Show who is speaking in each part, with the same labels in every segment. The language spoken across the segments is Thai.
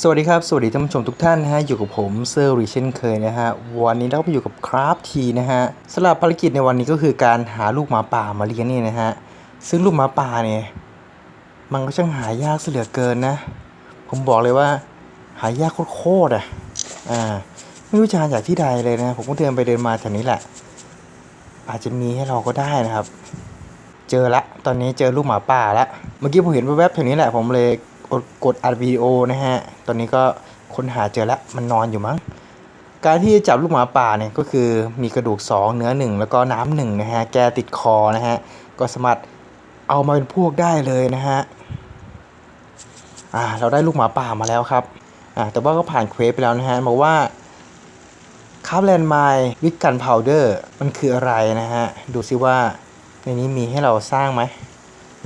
Speaker 1: สวัสดีครับ สวัสดีท่านผู้ชมทุกท่านนะฮะ อยู่กับผมเซอร์ริเช่นเคยนะฮะ วันนี้เราก็มาอยู่กับคราฟทีนะฮะสำหรับภารกิจในวันนี้ก็คือการหาลูกหมาป่ามาเลี้ยงนี่นะฮะ ซึ่งลูกหมาป่าเนี่ย มันก็ช่างหายากเสียเหลือเกินนะ ผมบอกเลยว่า หายากโคตรอะ อ่า ไม่รู้จะหาจากที่ใดเลยนะ ผมก็เดินไปเดินมาแถวนี้แหละ อาจจะมีให้เราก็ได้นะครับ เจอละ ตอนนี้เจอลูกหมาป่าละ เมื่อกี้ผมเห็นแวบๆแถวนี้แหละ ผมเลย ดกดอัดวิดีโอนะฮะ ตอนนี้ก็ค้นหาเจอและมันนอนอยู่มั้ง การที่จะจับลูกหมาป่าเนี่ยก็คือมีกระดูก 2 เนื้อ 1 แล้วก็น้ำหนึ่งนะฮะ แกติดคอนะฮะ ก็สามารถเอามาเป็นพวกได้เลยนะฮะ อ่าเราได้ลูกหมาป่ามาแล้วครับ อ่าแต่ว่าก็ผ่านเควสไปแล้วนะฮะบอกว่าคาร์บแลนด์ไมล์วิกกันพาวเดอร์มันคืออะไรนะฮะ ดูซิว่าในนี้มีให้เราสร้างไหม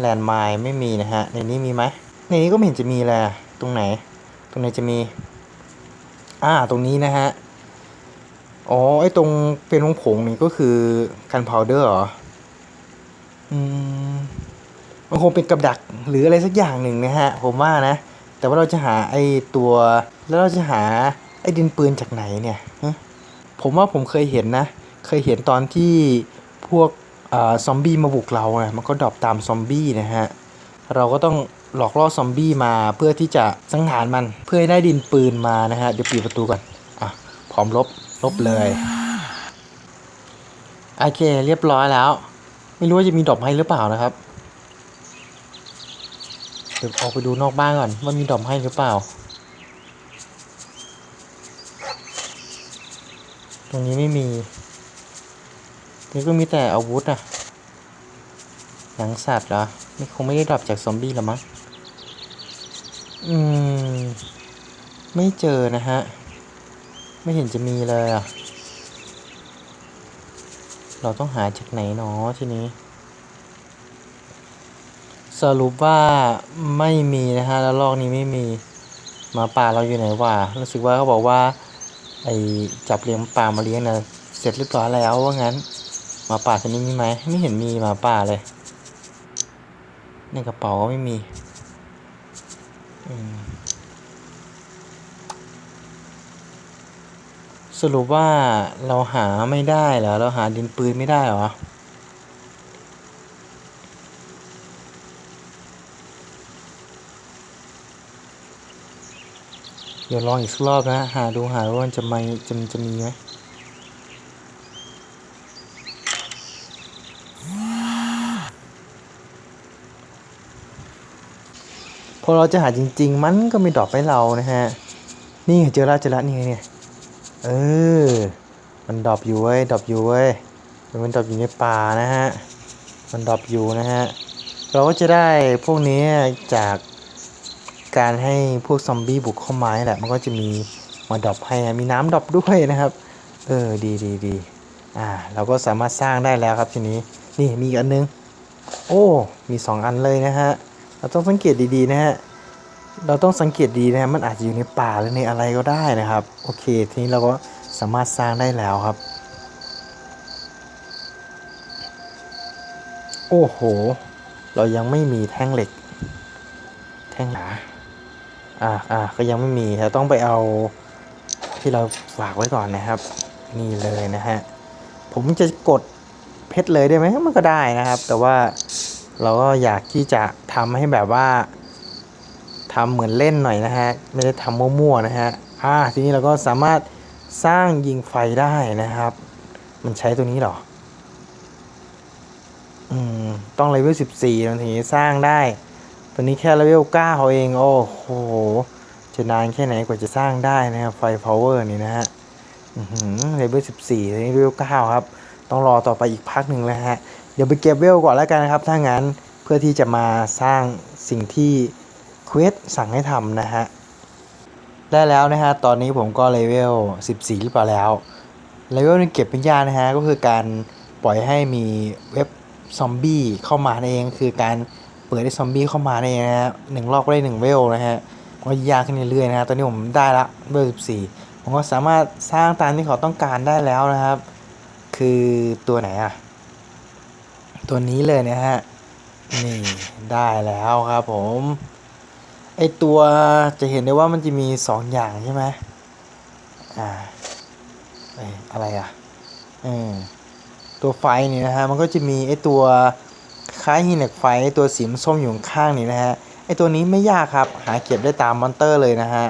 Speaker 1: แลนด์ไมล์ไม่มีนะฮะ ในนี้มีไหม ในนี้ก็ไม่เห็นจะมีเละตรงไหน ตรงไหนจะมี อ่า ตรงนี้นะฮะ อ๋อ ไอ้ตรงเป็นผงนี่ก็คือกันพาวเดอร์เหรอ อืม มันคงเป็นกับดักหรืออะไรสักอย่างหนึ่งนะฮะ ผมว่านะ แต่ว่าเราจะหาไอ้ตัว แล้วเราจะหาไอ้ดินปืนจากไหนเนี่ยผมว่าผมเคยเห็นนะ เคยเห็นตอนที่พวกอซอมบี้มาบุกเราเนี่ยมันก็ดรอปตามซอมบี้นะฮะ เราก็ต้อง หลอกล่อซอมบี้มาเพื่อที่จะสังหารมันเพื่อให้ได้ดินปืนมานะฮะเดี๋ยวปิดประตูก่อนอะพร้อมลบลบเลยโอเคเรียบร้อยแล้ว ไม่รู้ว่าจะมีดอกไม้หรือเปล่านะครับเดี๋ยวออกไปดูนอกบ้านก่อนว่ามีดอกไม้หรือเปล่า ตรงนี้ไม่มีนี่ก็มีแต่อาวุธอะหนังสัตว์เหรอไม่คงไม่ได้ดรอปจากซอมบี้หรอมั้ง อืม ไม่เจอนะฮะ ไม่เห็นจะมีเลยอะ เราต้องหาจากไหนหนอทีนี้ สรุปว่าไม่มีนะฮะ แล้วลอกนี้ไม่มีหมาป่าเราอยู่ไหนวะรู้สึกว่าเขาบอกว่า ไอจับเลี้ยงป่ามาเลี้ยงนะเสร็จเรียบร้อยแล้วว่างั้นหมาป่าชนิดนี้ไหมไม่เห็นมีหมาป่าเลยในกระเป๋าก็ไม่มี สรุปว่าเราหาไม่ได้เหรอ เราหาดินปืนไม่ได้เหรอ เดี๋ยวลองอีกสักรอบนะ หาดูหาว่ามันจะมีจะจะมีไหม อเราจะหาจริง ๆ มันก็ไม่ดรอปให้เรานะฮะ นี่เจอแล้วเจอแล้วนี่ไงเนี่ย เออ มันดรอปอยู่เว้ยดรอปอยู่เว้ย มันดรอปอยู่ในป่านะฮะ มันดรอปอยู่นะฮะ เราก็จะได้พวกนี้จากการให้พวกซอมบี้บุกเข้ามาแหละ มันก็จะมีมาดรอปให้นะ มีน้ำดรอปด้วยนะครับ เออ ดีดีดีอ่า เราก็สามารถสร้างได้แล้วครับทีนี้ นี่มีอีกอันนึง โอ้ มีสองอันเลยนะฮะ เราต้องสังเกตดีๆนะฮะเราต้องสังเกตดีนะฮะมันอาจจะอยู่ในป่าหรือในอะไรก็ได้นะครับ โอเค ทีนี้เราก็สามารถสร้างได้แล้วครับ โอ้โห เรายังไม่มีแท่งเหล็ก แท่งหนาอ่าอ่าก็ยังไม่มีเราต้องไปเอาที่เราฝากไว้ก่อนนะครับ นี่เลยนะฮะ ผมจะกดเพชรเลยได้ไหมมันก็ได้นะครับ แต่ว่า เราก็อยากที่จะทำให้แบบว่าทำเหมือนเล่นหน่อยนะฮะ ไม่ได้ทำมั่วๆนะฮะอ่าทีนี้เราก็สามารถสร้างยิงไฟได้นะครับ มันใช้ตัวนี้หรอ อืม ต้องเลเวล14ถึงจะสร้างได้ ตัวนี้แค่เลเวล9เขาเอง โอ้โห จะนานแค่ไหนกว่าจะสร้างได้นะครับ ไฟพาวเวอร์นี่นะฮะเลเวล14ตัวนี้เลเวล9ครับ ต้องรอต่อไปอีกพักหนึ่งแล้วฮะ ดี๋ยวไปเก็บเวลก่อนแล้วกันนะครับ ถ้างั้นเพื่อที่จะมาสร้างสิ่งที่เควสสั่งให้ทำนะฮะ ได้แล้วนะฮะ ตอนนี้ผมก็เลเวล 14 หรือเปล่าแล้ว เลเวลนี้เก็บเป็นยานะฮะ ก็คือการปล่อยให้มีเว็บซอมบี้เข้ามานั่นเอง คือการเปิดให้ซอมบี้เข้ามานั่นเองนะฮะหนึ่งรอบก็ได้หนึ่งเวลนะฮะก็ยากขึ้นเรื่อยๆนะฮะ ตอนนี้ผมได้ละเวล 14 ผมก็สามารถสร้างตามที่เขาต้องการได้แล้วนะครับ คือตัวไหนอะ ตัวนี้เลยนะฮะ นี่ได้แล้วครับผม ไอตัวจะเห็นได้ว่ามันจะมีสองอย่างใช่ไหมอ่าออะไรอะเออตัวไฟนี่นะฮะ มันก็จะมีไอตัวคล้ายหินเหล็กไฟไอตัวสีส้มอยู่ข้างนี่นะฮะ ไอตัวนี้ไม่ยากครับ หาเก็บได้ตามมอนเตอร์เลยนะฮะ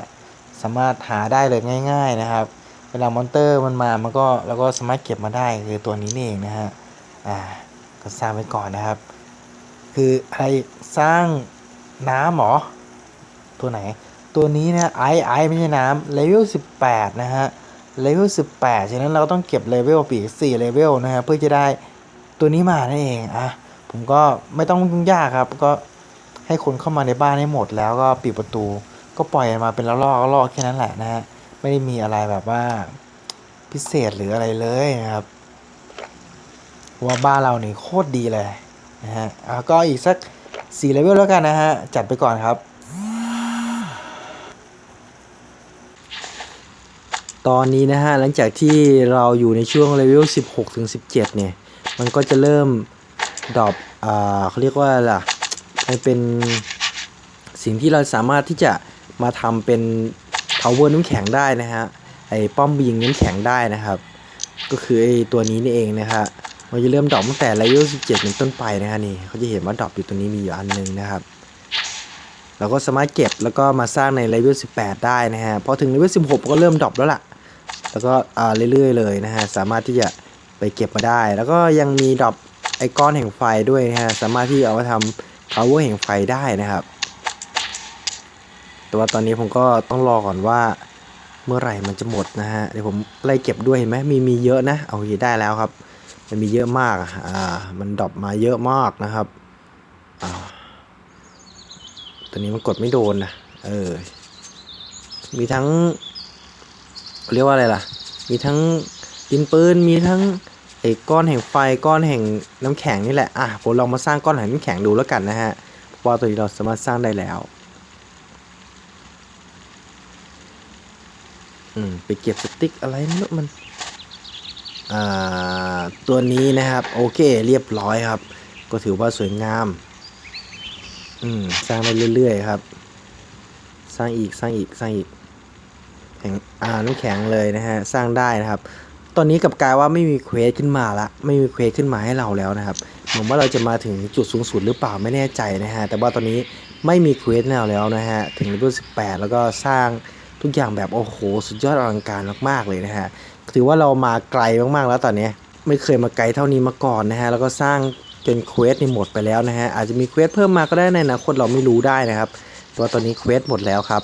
Speaker 1: สามารถหาได้เลยง่าย ๆนะครับ เวลามอนเตอร์มันมา มันก็เราก็สามารถเก็บมาได้คือตัวนี้นี่เองนะฮะ อ่า ก็สร้างไว้ก่อนนะครับ คืออะไรสร้างน้ำหรอตัวไหน ตัวนี้นะไอไอไม่ใช่น้ำเลเวล18 นะฮะเลเวล18 ฉะนั้นเราต้องเก็บเลเวลปีก4เลเวลนะฮะเพื่อจะได้ตัวนี้มานั่นเองอะผมก็ไม่ต้องยุ่งยากครับ ก็ให้คนเข้ามาในบ้านให้หมดแล้วก็ปิดประตู ก็ปล่อยมันมาเป็นละลอกละลอกแค่นั้นแหละนะฮะไม่ได้มีอะไรแบบว่าพิเศษหรืออะไรเลยนะครับ ว่าบ้านเรานี่โคตรดีเลยนะฮะอะก็อีกสัก4เลเวลแล้วกันนะฮะ จัดไปก่อนครับ ตอนนี้นะฮะ หลังจากที่เราอยู่ในช่วงเลเวล 16 ถึง 17 เนี่ย มันก็จะเริ่มดรอปอ่าเขาเรียกว่าล่ะมันเป็นสิ่งที่เราสามารถที่จะมาทำเป็น power น้ำแข็งได้นะฮะ ไอ้ป้อมยิงน้ำแข็งได้นะครับ ก็คือไอ้ตัวนี้นี่เองนะฮะ มันจะเริ่มดรอปตั้งแต่เลเวล17 เป็นต้นไปนะฮะนี่เขาจะเห็นว่าดรอปอยู่ตัวนี้มีอยู่อันหนึงนะครับเราก็สามารถเก็บแล้วก็มาสร้างในเลเวล18 ได้นะฮะพอถึงเลเวล16 ก็เริ่มดรอปแล้วล่ะ แล้วก็อ่าเรื่อยๆเลยนะฮะสามารถที่จะไปเก็บมาได้ แล้วก็ยังมีดรอปไอก้อนแห่งไฟด้วยนะฮะสามารถที่เอามาทำ power แห่งไฟได้นะครับ แต่ว่าตอนนี้ผมก็ต้องรอก่อนว่าเมื่อไหร่มันจะหมดนะฮะเดี๋ยวผมไล่เก็บด้วยเห็นไหมมีมีเยอะนะเอาอยู่ได้แล้วครับ มันมีเยอะมาก อ่า มันดรอปมาเยอะมากนะครับ อ่าตอนนี้มันกดไม่โดนนะ เออ มีทั้ง เรียกว่าอะไรล่ะ มีทั้งดินปืน มีทั้งไอ้ก้อนแห่งไฟ ก้อนแห่งน้ำแข็งนี่แหละ อะ ผมลองมาสร้างก้อนแห่งน้ำแข็งดูแล้วกันนะฮะเพราะว่าตัวนี้เราสามารถสร้างได้แล้ว อืม ไปเก็บสติ๊กอะไรไม่รู้มัน ตัวนี้นะครับ โอเคเรียบร้อยครับ ก็ถือว่าสวยงาม อืมสร้างไปเรื่อยๆครับ สร้างอีกสร้างอีกสร้างอีกแข็งอ่าน้ำแข็งเลยนะฮะสร้างได้นะครับ ตอนนี้กับกลายว่าไม่มีเควสขึ้นมาละไม่มีเควสขึ้นมาให้เราแล้วนะครับเหมือนว่าเราจะมาถึงจุดสูงสุดหรือเปล่าไม่แน่ใจนะฮะแต่ว่าตอนนี้ไม่มีเควสแล้วแล้วนะฮะถึงเลเวล18 แล้วก็สร้างทุกอย่างแบบโอ้โห สุดยอดอลังการมากๆเลยนะฮะ ถือว่าเรามาไกลมากๆแล้วตอนนี้ไม่เคยมาไกลเท่านี้มาก่อนนะฮะแล้วก็สร้างจนเควสนี่หมดไปแล้วนะฮะอาจจะมีเควสเพิ่มมาก็ได้ในอนาคตเราไม่รู้ได้นะครับต่ว่าตอนนี้เควสหมดแล้วครับ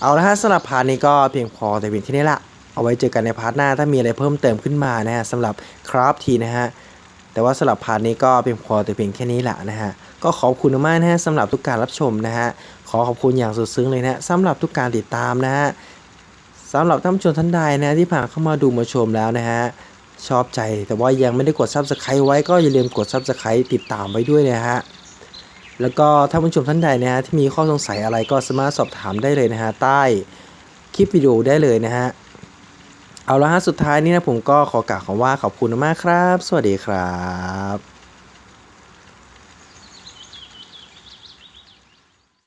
Speaker 1: เอาละฮะสำหรับพาร์ทนี้ก็เพียงพอแต่เพียงที่นี้ละเอาไว้เจอกันในพาร์ทหน้าถ้ามีอะไรเพิ่มเติมขึ้นมานะฮะสำหรับคราฟทีนะฮะแต่ว่าสำหรับพาร์ทนี้ก็เพียงพอแต่เพียงแค่นี้แหละนะฮะก็ขอบคุณมากนะฮะสำหรับทุกการรับชมนะฮะขอขอบคุณอย่างสุดซึ้งเลยนะฮะสำหรับทุกการติดตามนะฮะ สำหรับท่านผู้ชมท่านใดนะที่ผ่านเข้ามาดูมาชมแล้วนะฮะชอบใจแต่ว่ายังไม่ได้กด subscribe ไว้ก็อย่าลืมกด subscribe ติดตามไว้ด้วยนะฮะแล้วก็ถ้านผู้ชมท่านใดนะฮะที่มีข้อสงสัยอะไรก็สามารถสอบถามได้เลยนะฮะใต้คลิปวิดีโอได้เลยนะฮะเอาละฮะสุดท้ายนี้นะผมก็ขอกล่าวคำว่าขอบคุณมากครับ สวัสดีครับ